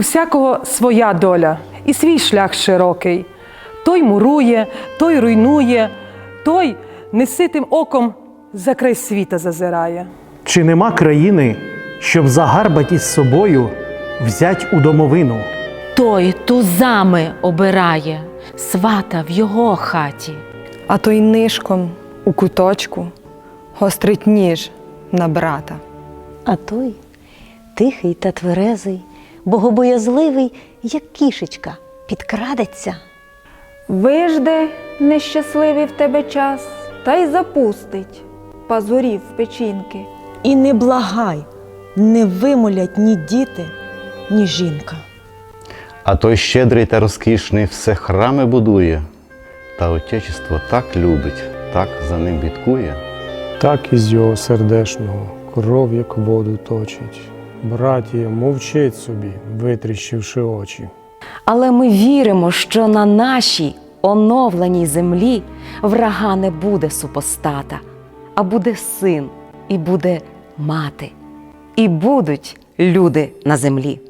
У всякого своя доля і свій шлях широкий. Той мурує, той руйнує, той неситим оком за край світа зазирає. Чи нема країни, щоб загарбать із собою взять у домовину? Той тузами обирає, свата в його хаті. а той нишком у куточку гострить ніж на брата. А той тихий та тверезий, богобоязливий, як кішечка, підкрадеться. Вижде нещасливий в тебе час, та й запустить пазурів в печінки. І не благай, не вимолять ні діти, ні жінка. А той щедрий та розкішний все храми будує, та отечество так любить, так за ним бідкує. Так із його сердешного кров, як воду точить. Братія, мовчить собі, витріщивши очі. Але ми віримо, що на нашій оновленій землі врага не буде супостата, а буде син і буде мати, і будуть люди на землі.